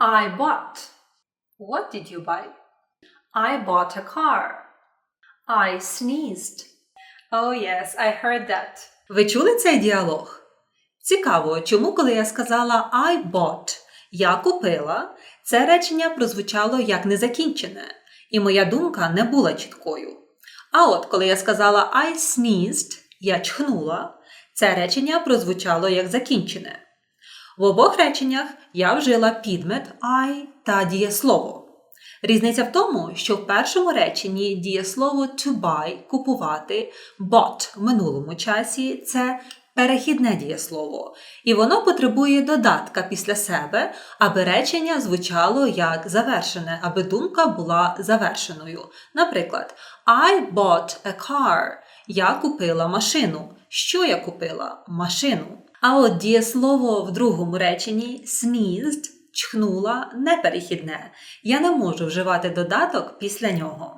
I bought. What did you buy? I bought a car. I sneezed. Oh, yes, I heard that. Ви чули цей діалог? Цікаво, чому, коли я сказала I bought, я купила, це речення прозвучало як незакінчене, і моя думка не була чіткою. А от коли я сказала I sneezed, я чхнула, це речення прозвучало як закінчене. В обох реченнях я вжила підмет I та дієслово. Різниця в тому, що в першому реченні дієслово to buy купувати, bought в минулому часі це перехідне дієслово, і воно потребує додатка після себе, аби речення звучало як завершене, аби думка була завершеною. Наприклад, I bought a car. Я купила машину. Що я купила? Машину. А от дієслово в другому реченні sneezed чхнула неперехідне. Я не можу вживати додаток після нього.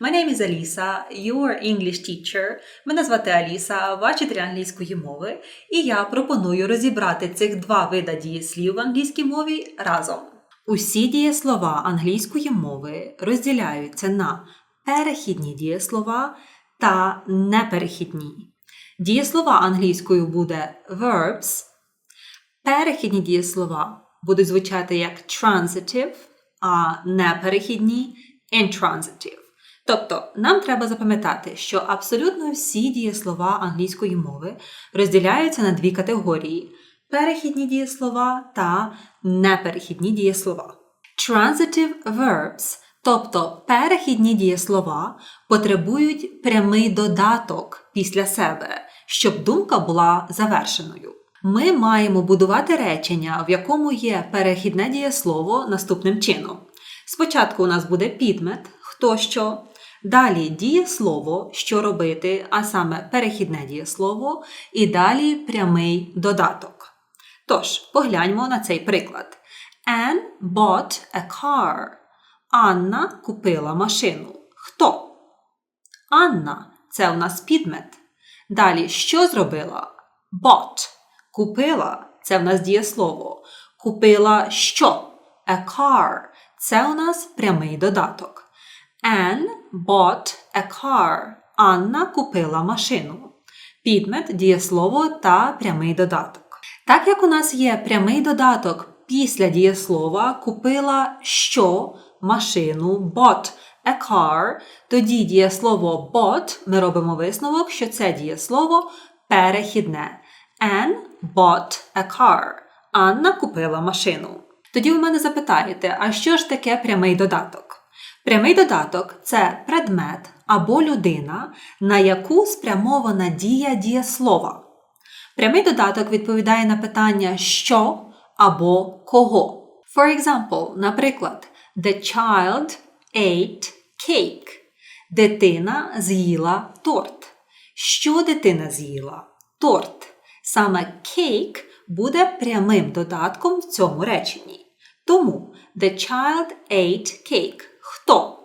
My name is Alisa, your English teacher. Мене звати Аліса, вчитель англійської мови, і я пропоную розібрати цих два вида дієслів в англійській мові разом. Усі дієслова англійської мови розділяються на перехідні дієслова та неперехідні. Дієслова англійською буде verbs, перехідні дієслова будуть звучати як transitive, а неперехідні intransitive. Тобто нам треба запам'ятати, що абсолютно всі дієслова англійської мови розділяються на дві категорії: перехідні дієслова та неперехідні дієслова. Transitive verbs, тобто перехідні дієслова, потребують прямий додаток після себе, щоб думка була завершеною. Ми маємо будувати речення, в якому є перехідне дієслово наступним чином. Спочатку у нас буде підмет, хто що. Далі дієслово, що робити, а саме перехідне дієслово, і далі прямий додаток. Тож, погляньмо на цей приклад. Anne bought a car. Анна купила машину. Хто? Анна це у нас підмет. Далі що зробила? Bought. Купила це в нас дієслово. Купила що? A car. Це у нас прямий додаток. Anne bought a car. Анна купила машину. Підмет, дієслово та прямий додаток. Так як у нас є прямий додаток після дієслова купила що машину bought a car, тоді дієслово bought ми робимо висновок, що це дієслово перехідне. Anne bought a car. Анна купила машину. Тоді ви мене запитаєте, а що ж таке прямий додаток? Прямий додаток це предмет або людина, на яку спрямована дія дієслова. Прямий додаток відповідає на питання що або кого. For example, наприклад, The child ate cake. Дитина з'їла торт. Що дитина з'їла? Торт. Саме cake буде прямим додатком в цьому реченні. Тому The child ate cake. Хто?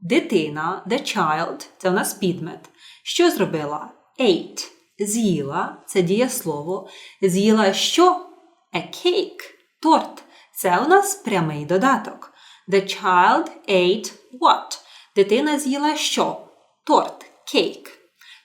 Дитина, the child, це у нас підмет. Що зробила? Ate. З'їла це дієслово. З'їла що? A cake. Торт. Це у нас прямий додаток. The child ate what? Дитина з'їла що? Торт. Cake.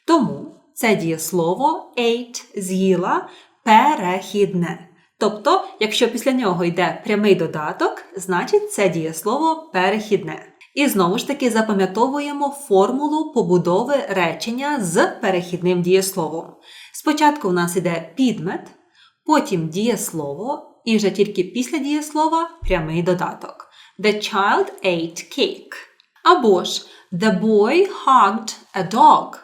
Тому це дієслово ate з'їла перехідне. Тобто, якщо після нього йде прямий додаток, значить це дієслово перехідне. І знову ж таки запам'ятовуємо формулу побудови речення з перехідним дієсловом. Спочатку у нас йде підмет, потім дієслово, і вже тільки після дієслова прямий додаток. The child ate cake. Або ж The boy hugged a dog.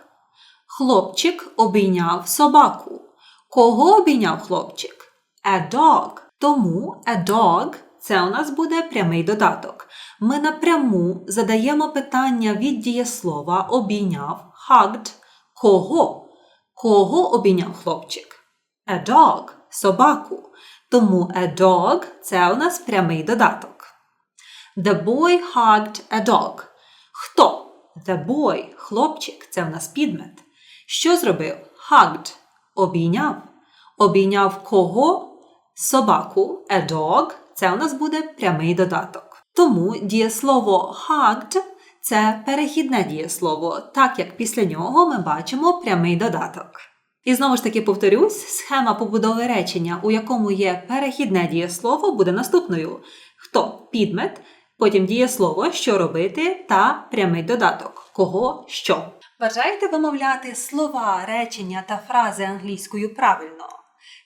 Хлопчик обійняв собаку. Кого обійняв хлопчик? A dog. Тому a dog це у нас буде прямий додаток. Ми напряму задаємо питання від дієслова обійняв hugged. Кого? Кого обійняв хлопчик? A dog собаку. Тому a dog це у нас прямий додаток. The boy hugged a dog. Хто? The boy, хлопчик, це у нас підмет. Що зробив? Hugged. Обійняв. Обійняв кого? Собаку. A dog Це у нас буде прямий додаток. Тому дієслово hugged – це перехідне дієслово, так як після нього ми бачимо прямий додаток. І знову ж таки повторюсь, схема побудови речення, у якому є перехідне дієслово, буде наступною: хто підмет, потім дієслово, що робити, та прямий додаток кого що. Бажаєте вимовляти слова, речення та фрази англійською правильно?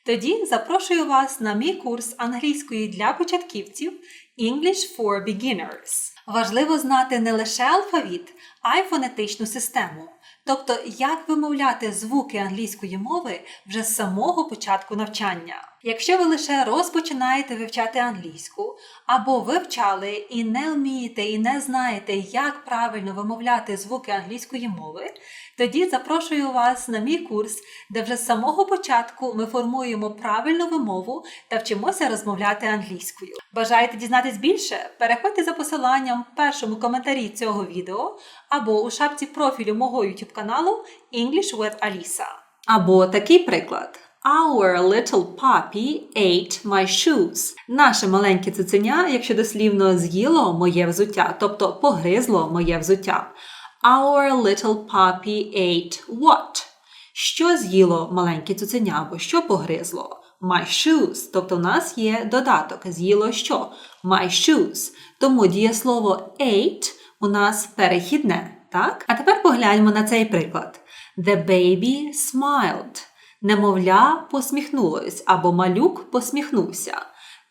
Тоді запрошую вас на мій курс англійської для початківців English for Beginners. Важливо знати не лише алфавіт, а й фонетичну систему. Тобто, як вимовляти звуки англійської мови вже з самого початку навчання. Якщо ви лише розпочинаєте вивчати англійську, або вивчали і не вмієте і не знаєте, як правильно вимовляти звуки англійської мови, тоді запрошую вас на мій курс, де вже з самого початку ми формуємо правильну вимову та вчимося розмовляти англійською. Бажаєте дізнатись більше? Переходьте за посиланням в першому коментарі цього відео або у шапці профілю мого YouTube каналу English with Alisa. Або такий приклад. Our little puppy ate my shoes. Наше маленьке цуценя, якщо дослівно, з'їло моє взуття, тобто погризло моє взуття. Our little puppy ate what? Що з'їло маленьке цуценя або що погризло? My shoes. Тобто в нас є додаток. З'їло що? My shoes. Тому дієслово ate у нас перехідне. Так? А тепер погляньмо на цей приклад. The baby smiled. Немовля посміхнулось або малюк посміхнувся.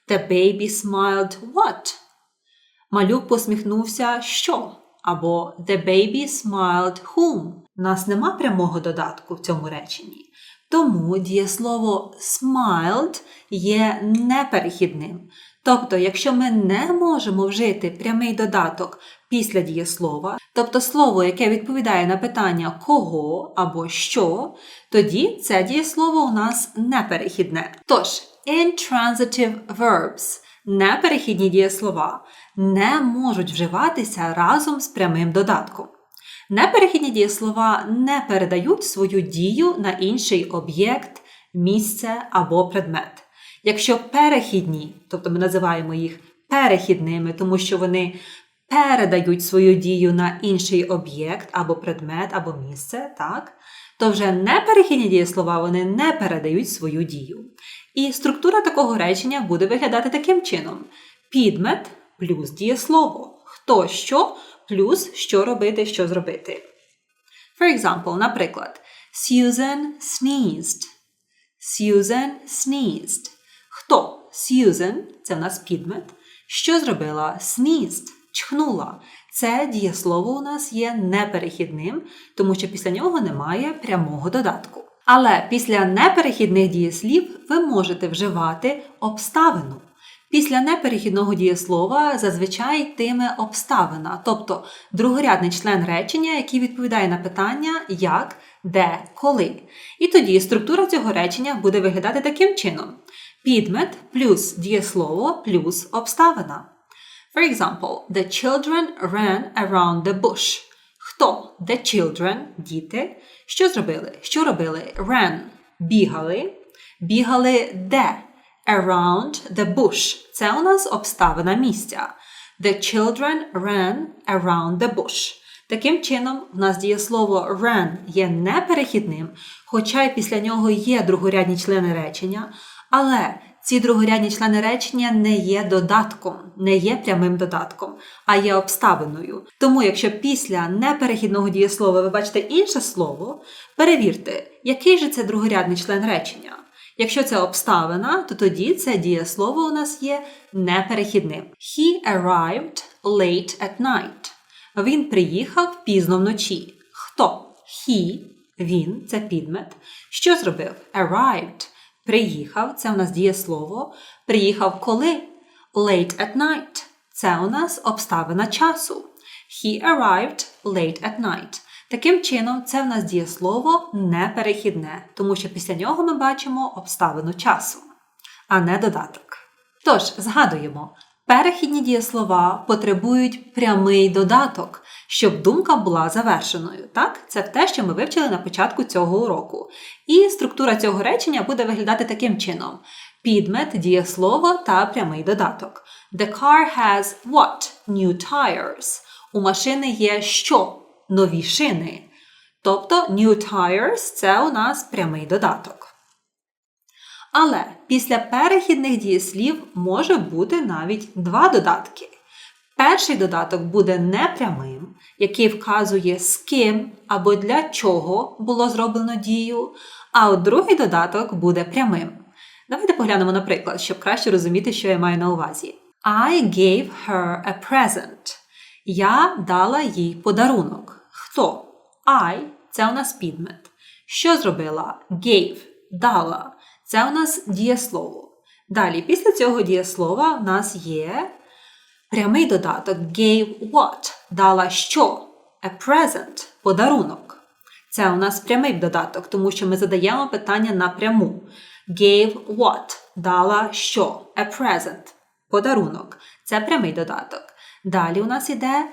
The baby smiled what? Малюк посміхнувся що? Або The baby smiled whom. У нас нема прямого додатку в цьому реченні. Тому дієслово smiled є неперехідним. Тобто, якщо ми не можемо вжити прямий додаток після дієслова, тобто слово, яке відповідає на питання кого або що, тоді це дієслово у нас неперехідне. Тож, intransitive verbs неперехідні дієслова не можуть вживатися разом з прямим додатком. Неперехідні дієслова не передають свою дію на інший об'єкт, місце або предмет. Якщо перехідні, тобто ми називаємо їх перехідними, тому що вони передають свою дію на інший об'єкт або предмет, або місце, так? то вже неперехідні дієслова вони не передають свою дію. І структура такого речення буде виглядати таким чином: підмет плюс дієслово. Хто що плюс що робити, що зробити. For example, наприклад, Susan sneezed. Susan sneezed. Susan – це в нас підмет. Що зробила? Sneezed – чхнула. Це дієслово у нас є неперехідним, тому що після нього немає прямого додатку. Але після неперехідних дієслів ви можете вживати обставину. Після неперехідного дієслова зазвичай йтиме обставина, тобто другорядний член речення, який відповідає на питання як, де, коли. І тоді структура цього речення буде виглядати таким чином: підмет плюс дієслово плюс обставина. For example, the children ran around the bush. Хто? The children, діти. Що зробили? Що робили? Ran – бігали. Бігали де? Around the bush. Це у нас обставина місця. The children ran around the bush. Таким чином, в нас дієслово ran є неперехідним, хоча й після нього є другорядні члени речення, але ці другорядні члени речення не є додатком, не є прямим додатком, а є обставиною. Тому, якщо після неперехідного дієслова ви бачите інше слово, перевірте, який же це другорядний член речення. Якщо це обставина, то тоді це дієслово у нас є неперехідним. He arrived late at night. Він приїхав пізно вночі. Хто? He, він, це підмет. Що зробив? Arrived. Приїхав, це у нас дієслово. Приїхав коли? Late at night. Це у нас обставина часу. He arrived late at night. Таким чином, це в нас дієслово неперехідне, тому що після нього ми бачимо обставину часу, а не додаток. Тож, згадуємо, перехідні дієслова потребують прямий додаток, щоб думка була завершеною. Так? Це те, що ми вивчили на початку цього уроку. І структура цього речення буде виглядати таким чином: Підмет, дієслово та прямий додаток. The car has what? New tires. У машини є що? Нові шини. Тобто new tires це у нас прямий додаток. Але після перехідних дієслів може бути навіть два додатки. Перший додаток буде непрямим, який вказує з ким або для чого було зроблено дію, а от другий додаток буде прямим. Давайте поглянемо на приклад, щоб краще розуміти, що я маю на увазі. I gave her a present. Я дала їй подарунок. Хто? I – це у нас підмет. Що зробила? Gave – дала. Це у нас дієслово. Далі, після цього дієслова в нас є прямий додаток gave what дала що? A present подарунок. Це у нас прямий додаток, тому що ми задаємо питання напряму. Gave what дала що? A present подарунок. Це прямий додаток. Далі у нас іде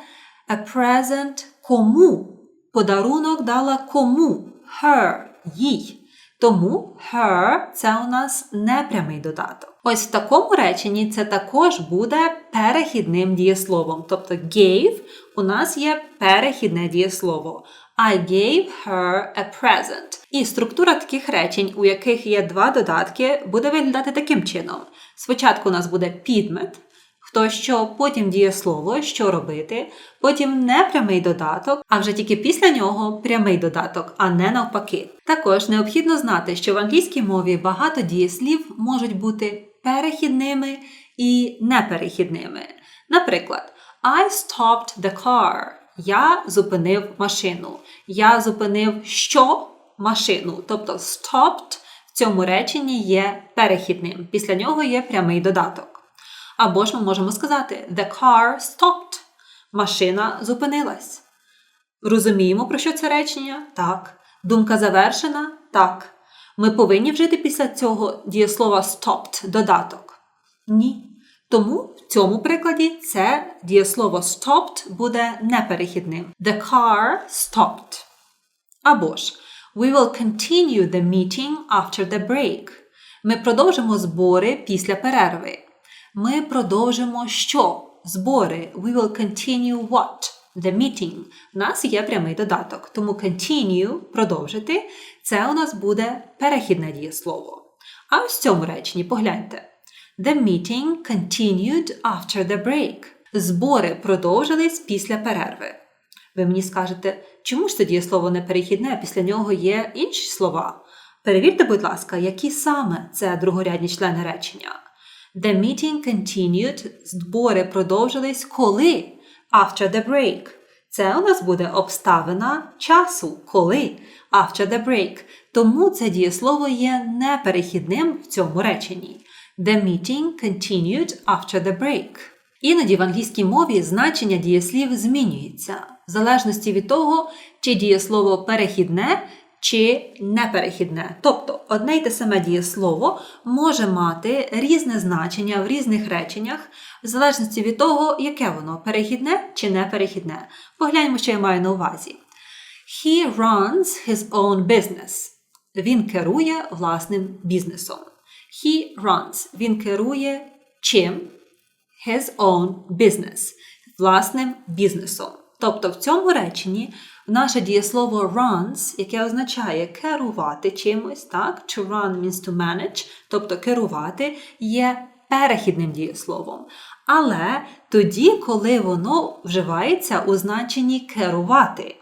a present кому. Подарунок дала кому? Her, їй. Тому her це у нас непрямий додаток. Ось в такому реченні це також буде перехідним дієсловом. Тобто gave у нас є перехідне дієслово. I gave her a present. І структура таких речень, у яких є два додатки, буде виглядати таким чином. Спочатку у нас буде підмет, хто що, потім дієслово, що робити, потім непрямий додаток, а вже тільки після нього прямий додаток, а не навпаки. Також необхідно знати, що в англійській мові багато дієслів можуть бути перехідними і неперехідними. Наприклад, I stopped the car. Я зупинив машину. Я зупинив що? Машину. Тобто stopped в цьому реченні є перехідним. Після нього є прямий додаток. Або ж ми можемо сказати The car stopped. Машина зупинилась. Розуміємо, про що це речення? Так. Думка завершена? Так. Ми повинні вжити після цього дієслова stopped додаток? Ні. Тому в цьому прикладі це дієслово stopped буде неперехідним. The car stopped. Або ж We will continue the meeting after the break. Ми продовжимо збори після перерви. Ми продовжимо що? Збори. We will continue what? The meeting. У нас є прямий додаток. Тому continue продовжити. Це у нас буде перехідне дієслово. А ось в цьому реченні погляньте. The meeting continued after the break. Збори продовжились після перерви. Ви мені скажете, чому ж це дієслово не перехідне, а після нього є інші слова? Перевірте, будь ласка, які саме це другорядні члени речення. The meeting continued. Збори продовжились коли? After the break. Це у нас буде обставина часу. Коли? After the break. Тому це дієслово є неперехідним в цьому реченні. The meeting continued after the break. Іноді в англійській мові значення дієслів змінюється в залежності від того, чи дієслово перехідне чи неперехідне. Тобто одне й те саме дієслово може мати різне значення в різних реченнях, в залежності від того, яке воно перехідне чи неперехідне. Погляньмо, що я маю на увазі. He runs his own business. Він керує власним бізнесом. He runs. Він керує чим? His own business. Власним бізнесом. Тобто в цьому реченні наше дієслово runs, яке означає керувати чимось, так? To run means to manage, тобто керувати, є перехідним дієсловом. Але тоді, коли воно вживається у значенні керувати.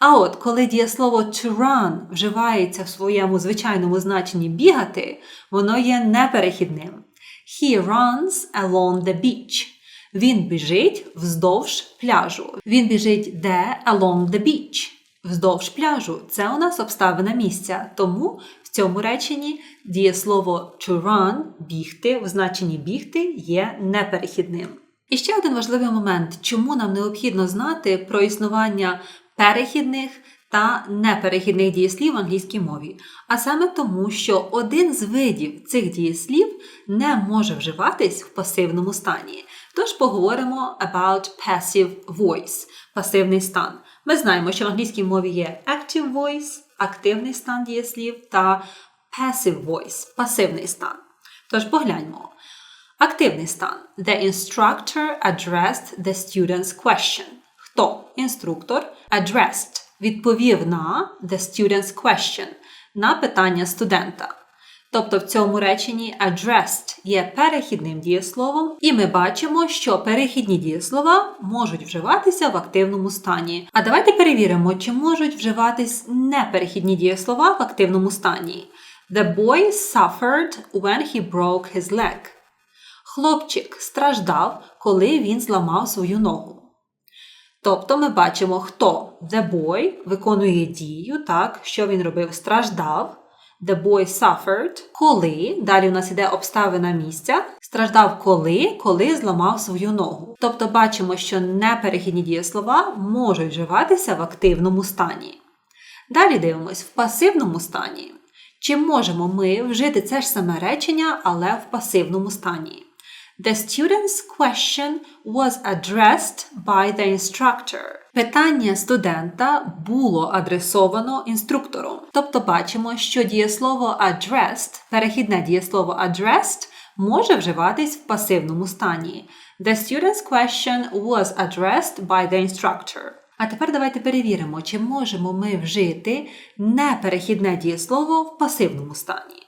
А от коли дієслово to run вживається в своєму звичайному значенні бігати, воно є неперехідним. He runs along the beach. Він біжить вздовж пляжу. Він біжить де along the beach. Вздовж пляжу. Це у нас обставина місця. Тому в цьому реченні дієслово to run бігти в значенні бігти є неперехідним. І ще один важливий момент, чому нам необхідно знати про існування перехідних та неперехідних дієслів в англійській мові, а саме тому, що один з видів цих дієслів не може вживатись в пасивному стані. Тож поговоримо about passive voice пасивний стан. Ми знаємо, що в англійській мові є active voice, активний стан дієслів та passive voice пасивний стан. Тож погляньмо. Активний стан. The instructor addressed the student's question. Хто? Інструктор addressed відповів на the student's question на питання студента. Тобто в цьому реченні addressed є перехідним дієсловом, і ми бачимо, що перехідні дієслова можуть вживатися в активному стані. А давайте перевіримо, чи можуть вживатись неперехідні дієслова в активному стані. The boy suffered when he broke his leg. Хлопчик страждав, коли він зламав свою ногу. Тобто ми бачимо, хто the boy виконує дію, так, що він робив, страждав. The boy suffered, коли, далі у нас іде обставина місця, страждав коли, коли зламав свою ногу. Тобто бачимо, що неперехідні дієслова можуть вживатися в активному стані. Далі дивимось в пасивному стані. Чи можемо ми вжити це ж саме речення, але в пасивному стані? The student's question was addressed by the instructor. Питання студента було адресовано інструктором. Тобто бачимо, що дієслово addressed, перехідне дієслово addressed, може вживатись в пасивному стані. The student's question was addressed by the instructor. А тепер давайте перевіримо, чи можемо ми вжити неперехідне дієслово в пасивному стані.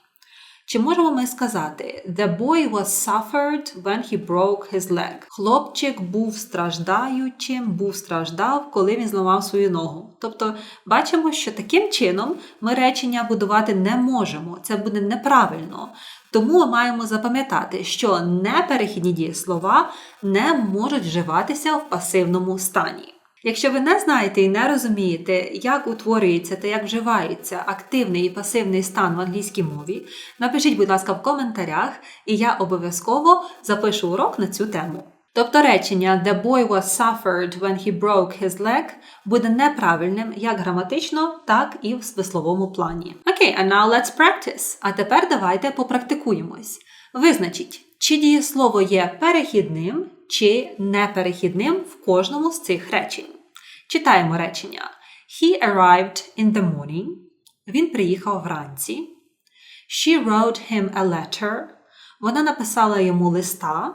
Чи можемо ми сказати The boy was suffered when he broke his leg. Хлопчик був страждаючим, був страждав, коли він зламав свою ногу. Тобто бачимо, що таким чином ми речення будувати не можемо. Це буде неправильно. Тому ми маємо запам'ятати, що неперехідні дієслова не можуть вживатися в пасивному стані. Якщо ви не знаєте і не розумієте, як утворюється та як вживається активний і пасивний стан в англійській мові, напишіть, будь ласка, в коментарях, і я обов'язково запишу урок на цю тему. Тобто речення The boy was suffered when he broke his leg буде неправильним як граматично, так і в смисловому плані. Окей, okay, and now let's practice. А тепер давайте попрактикуємось. Визначіть, чи дієслово є перехідним чи неперехідним в кожному з цих речень. Читаємо речення. He arrived in the morning. Він приїхав вранці. She wrote him a letter. Вона написала йому листа.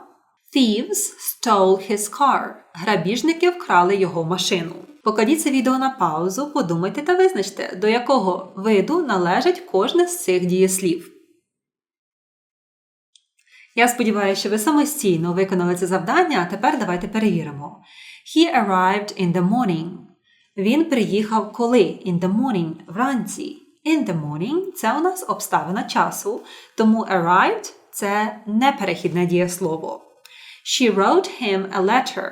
Thieves stole his car. Грабіжники вкрали його машину. Покладіть це відео на паузу, подумайте та визначте, до якого виду належить кожне з цих дієслів. Я сподіваюся, що ви самостійно виконали це завдання, а тепер давайте перевіримо. He arrived in the morning. Він приїхав коли? In the morning вранці. In the morning це у нас обставина часу, тому arrived це неперехідне дієслово. She wrote him a letter.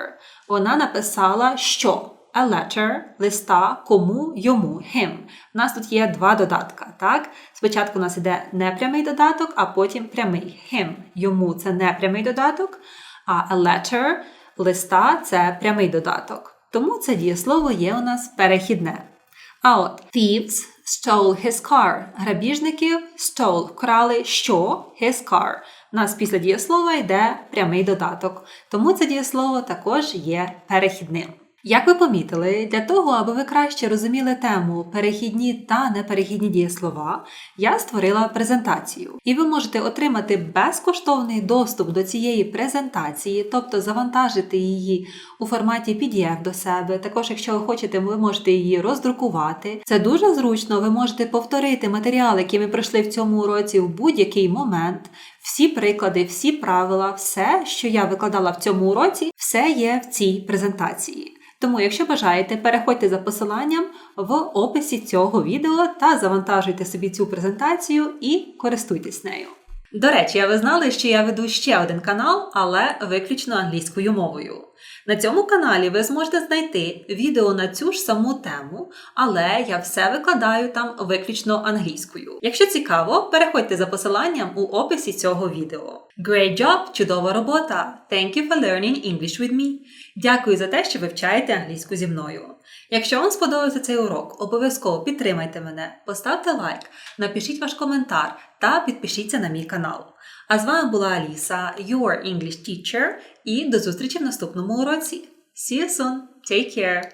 Вона написала що? A letter, листа, кому, йому, him. У нас тут є два додатка, так? Спочатку у нас іде непрямий додаток, а потім прямий him. Йому це непрямий додаток, а a letter, листа це прямий додаток. Тому це дієслово є у нас перехідне. А от thieves stole his car. Грабіжників stole, вкрали що? His car. У нас після дієслова йде прямий додаток. Тому це дієслово також є перехідним. Як ви помітили, для того, аби ви краще розуміли тему перехідні та неперехідні дієслова, я створила презентацію. І ви можете отримати безкоштовний доступ до цієї презентації, тобто завантажити її у форматі PDF до себе. Також, якщо ви хочете, ви можете її роздрукувати. Це дуже зручно, ви можете повторити матеріали, які ми пройшли в цьому уроці в будь-який момент. Всі приклади, всі правила, все, що я викладала в цьому уроці, все є в цій презентації. Тому, якщо бажаєте, переходьте за посиланням в описі цього відео та завантажуйте собі цю презентацію і користуйтесь нею. До речі, а ви знали, що я веду ще один канал, але виключно англійською мовою. На цьому каналі ви зможете знайти відео на цю ж саму тему, але я все викладаю там виключно англійською. Якщо цікаво, переходьте за посиланням у описі цього відео. Great job! Чудова робота! Thank you for learning English with me! Дякую за те, що вивчаєте англійську зі мною. Якщо вам сподобався цей урок, обов'язково підтримайте мене, поставте лайк, напишіть ваш коментар та підпишіться на мій канал. А з вами була Аліса, your English teacher, і до зустрічі в наступному уроці. See you soon! Take care!